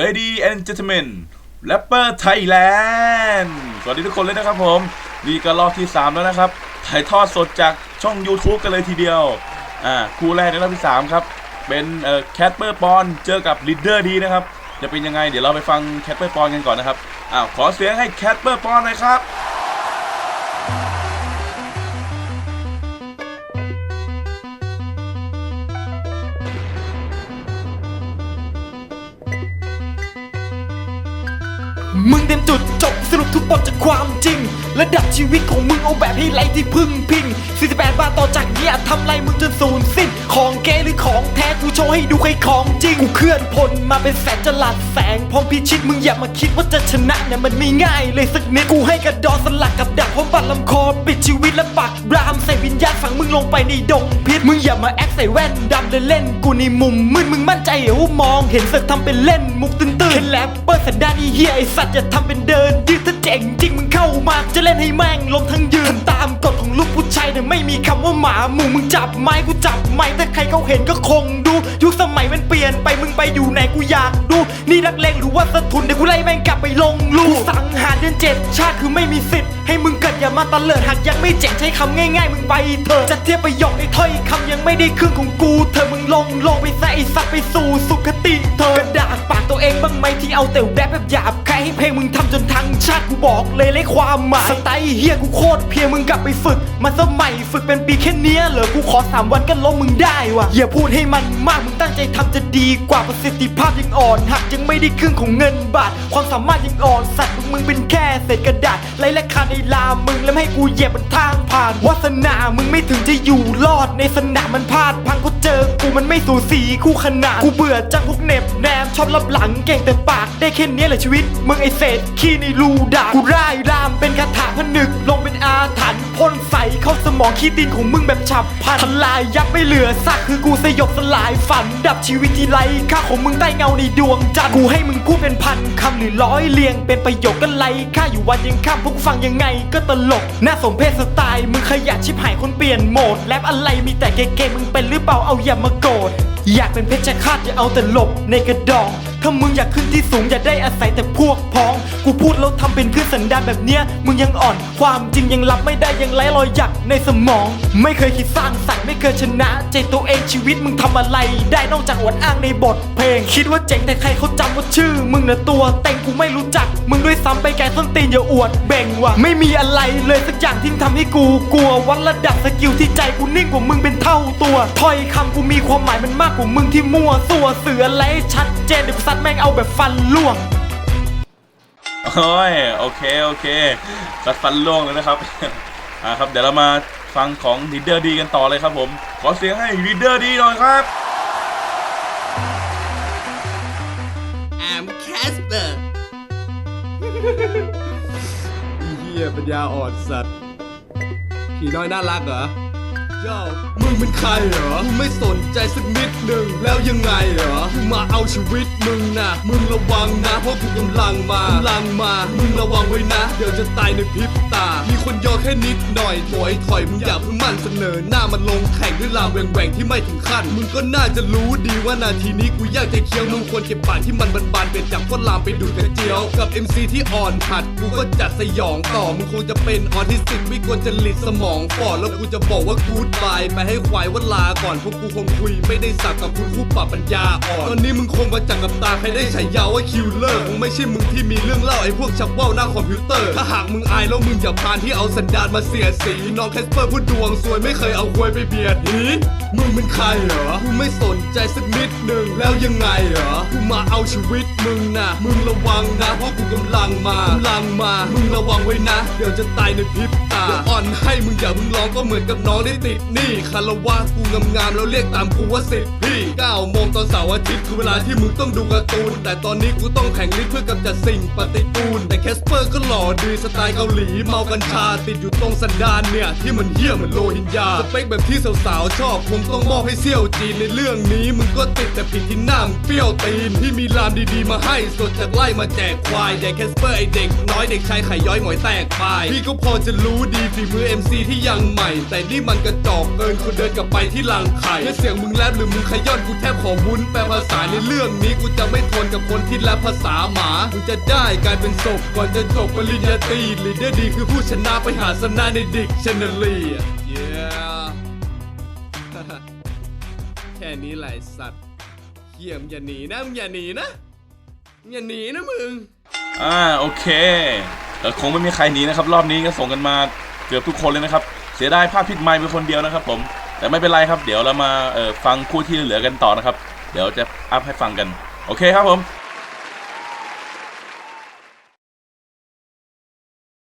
Lady and Gentlemen Rapper Thailand สวัสดีทุกคนเลยนะครับผม นี่ก็รอบที่ 3 แล้วนะครับ ถ่ายทอดสดจากช่อง YouTube กันเลยทีเดียว อ่า คู่แรกในรอบที่ 3 ครับ เป็นเอ่อแคทเปอร์ปอนเจอกับลีดเดอร์ดีนะครับ จะเป็นยังไง เดี๋ยวเราไปฟังแคทเปอร์ปอนกันก่อนนะครับ อ้าว ขอเสียงให้แคทเปอร์ปอนหน่อยครับ มึงเต็มจุดจบสรุปทุกบทจากความจริงระดับชีวิตของมึงเอาแบบให้ไรที่พึ่งพิง 48 บาทต่อจากเนี้ยทำไรมึงจนสูญสิ้น ของเกหรือของแท้กูโชว์ให้ดูใครของจริง กูเคลื่อนพลมาเป็นแสนจะหลัดแสงพร้อมพิชิตมึงอย่ามาคิดว่าจะชนะเนี่ยมันไม่ง่ายเลยสักนิดกูให้กระดอสลักกับดักพร้อมบัตรลำคอปิดชีวิตและปักรา มใส่วิญญาณฝังมึงลงไปในดงพิษ มึงอย่ามาแอคใส่แว่นดำเล่นกูในมุมมืดมึงมั่นใจเหรอว่ามองเห็นสึกทำเป็นเล่นมุกตื้นๆแค่แรปเปอร์สันดานอีเหี้ยไอสัตว์อย่าทำเป็นเดินยืดถ้าเจ๋งจริงมึงเข้ามาจะเล่นให้แม่งลงทั้งยืนตามกฎของลูกผู้ชายเนี่ยไม่มีคำว่าหมาหมูมึงจับไม้กูจับไม้ถ้าใครเขาเห็นก็คงดูยุคสมัยมันเปลี่ยนไป อยู่ไหนกูอยากดู นี่นักเลงหรือว่าสะทุนเดี๋ยวกูไล่แม่งกลับไปลงลูกสังหารเดือนเจ็ดชาติคือไม่มีสิทธิ์ให้มึงเกิดอย่ามาตะเลิดหากยังไม่เจ๋งใช้คำง่ายๆ มึงไปเถอะจะเทียบประโยคในถ้อยคำยังไม่ได้ครึ่งของกู เธอมึงลงลงไปซะไอสัตว์ไปสู่สุขติเธอกระดากปากตัวเองบ้างไหมที่เอาแต่แรปแบบหยาบใครให้เพลงมึงทำจนทั้งชาติกูบอกเลยเลยความหมายสไตล์เฮียกูโคตรเพียมึงกลับไปฝึกมาสมัยฝึกเป็นปีแค่เนี้ยเหรอกูขอสามวันก็ล้มมึงได้วะอย่าพูดให้มันมากมึงตั้งใจทำจะดีกว่าประสิทธิภาพยังอ่อนหักยังไม่ได้ครึ่งของเงินบาท ความสามารถยังอ่อนสัตว์มึงมึงเป็นแค่เศษกระดาษไรและคาในลามมึงแล้วให้กูเหยียบบนทางผ่านวาสนามึงไม่ถึงจะอยู่รอดในสนามมันพลาดพังเพราะเจอกูมันไม่สูสีคู่ขนาดกูเบื่อจังพวกเหน็บแนมชอบรับหลังเก่งแต่ปากได้แค่นี้แหละชีวิต มึงไอเศษขี้ในรูด่ากูร่ายรามเป็นคาถาผนึกลงเป็น อาถรรพ์พ่นใสเข้าสมองขี้ดินของมึงแบบฉับพลันทลายยับไม่เหลือซากคือกูสยบสลายฝัน ดับชีวิตที่ไรค่าของมึงใต้เงาในดวงจันทร์กูให้มึงพูดเป็นพันคำหรือร้อยเรียงเป็นประโยคกันไรค่าอยู่วันยังข้ามพวกฟังยังไงก็ตลกน่าสมเพชสไตล์มึงขยันชิบหายคนเปลี่ยนโหมดแรปอะไรมีแต่เก๋ๆมึงเป็นหรือเปล่าเอาอย่ามาโกรธอยากเป็นเพชรฆาตอย่าเอาแต่หลบในกระดอง ถ้ามึงอยากขึ้นที่สูงอย่าได้อาศัยแต่พวกพ้อง กูพูดแล้วทำเป็นขึ้นสันดานแบบเนี้ย มึงยังอ่อน ความจริงยังรับไม่ได้ยังไร้รอยหยักในสมอง ไม่เคยคิดสร้างสรรค์ไม่เคยชนะ ใจตัวเองชีวิตมึงทำอะไร ได้นอกจากอวดอ้างในบทเพลง คิดว่าเจ๋งแต่ใครเขาจำว่าชื่อ มึงน่ะตัวเต็งกูไม่รู้จัก มึงด้วยซ้ำไปไกส้นตีนอย่าอวดเบ่งว่ะไม่มีอะไรเลยสักอย่างที่ทำให้กูกลัววัดระดับสกิลที่ใจกูนิ่งกว่ามึงเป็นเท่าตัวถ้อยคำกูมีความหมายมันมากกว่ามึงที่มั่วสัวเสืออะไรให้ชัดเจนเดี๋ยวกูซัดแม่งเอาแบบฟันล่วงโอ้ยโอเคโอเคสัดฟันล่วงเลยนะครับ อ่าครับเดี๋ยวเรามาฟังของลีดเดอร์ดีกันต่อเลยครับผม ขอเสียงให้ลีดเดอร์ดีหน่อยครับ I'm Casper เฮียปัญญาอ่อนสัตว์ผีน้อยน่ารักเหรอเจ้า มึงเป็นใครเหรอมึงไม่สนใจสักนิดหนึ่งแล้วยังไงเหรอกูมาเอาชีวิตมึงนะมึงระวังนะเพราะกูกำลังมากำลังมา มึงระวังไว้นะ เดี๋ยวจะตายในพริบตา มีคนยอแค่นิดหน่อยถอยถอยมึงอย่าเพิ่งมั่นเสนอ หน้ามันลงแข่งด้วยลามแหว่งที่ไม่ถึงขั้น มึงก็น่าจะรู้ดีว่านาทีนี้กูยากจะเคี้ยวมึงควรเก็บปากที่มันบานๆเปลี่ยนจากก้นลามไปดูดกระเจียว กับ MC ที่อ่อนหัดกูก็จัดสยองต่อมึงคงจะเป็นออทิสติกไม่ควรจะหลิดสมองปอดแล้วกูจะบอกว่ากูดบายไปให้ควายว่าลาก่อนพวกกูคงคุยไม่ได้สักกับคุณคู่ปรับปัญญาอ่อนตอนนี้มึงคงมาจักกับตาใครได้ฉายาว่าคิวเลอร์คงไม่ใช่มึงที่มีเรื่องเล่าไอ้พวกชักว่าวหน้าคอมพิวเตอร์ถ้าหากมึงอายแล้วมึงอย่าพานที่เอาสันดานมาเสียสีน้องแคสเปอร์พูดดวงสวยไม่เคยเอาควยไปเบียดหีมึงเป็นใครเหรอกูไม่สนใจสักนิดหนึ่งแล้วยังไงเหรอกูมาเอาชีวิตมึงนะมึงระวังนะเพราะกูกำลังมากำลังมา มึงระวังไว้นะ เดี๋ยวจะตายในพริบตาเดี๋ยวอ่อนให้ อย่ามึงร้องก็เหมือนกับน้องได้ติดหนี่คารวะกูงามๆแล้วเรียกตามกูว่าสิทธิ์พี่9โมงตอนเสาร์อาทิตย์คือเวลาที่มึงต้องดูการ์ตูน แต่ตอนนี้กูต้องแข่งลิ้นเพื่อกำจัดสิ่งปฏิกูลแต่แคสเปอร์ก็หล่อดีสไตล์เกาหลีเมากัญชาติดอยู่ตรงสันดานเนี่ย ที่มันเหี้ยเหมือนโลหินยาสเปคแบบที่สาวๆชอบคงต้องมอบให้เซี่ยวจีนในเรื่องนี้มึงก็ติดแต่ผิดที่หน้ามึงเปรี้ยวตีนที่มีลามดีๆมาให้สดจากไล่มาแจกควายเด็กแคสเปอร์ไอเด็กน้อยเด็กชายไข่ย้อยหงอยแตกปลายพี่ก็พอจะรู้ดีฝีมือ MC ที่ยังใหม่ แต่นี่มันกระจอกเกินคนเดินกลับไปที่ลังไข่แค่เสียงมึงแรปหรือมึงขย้อนกูแทบขอวุ้นแปลภาษาในเรื่องนี้กูจะไม่ทนกับคนที่แรปภาษาหมากูจะได้กลายเป็นศพก่อนจะจบปริญญาตรีลีเดอร์ดีคือผู้ชนะไปหาสนะในดิกชันนารีแค่นี้แหละสัตว์เยี่ยมอย่าหนีนะมึงอย่าหนีนะอย่าหนีนะมึง อ่าโอเคแต่คงไม่มีใครหนีนะครับ รอบนี้ก็ส่งกันมา เกือบทุกคนเลยนะครับ เสียดายภาพพิดไมค์เป็นคนเดียวนะครับ ผม แต่ไม่เป็นไรครับ เดี๋ยวเรามาฟังคู่ที่เหลือกันต่อนะครับ เดี๋ยวจะอัพให้ฟังกัน โอเคครับผม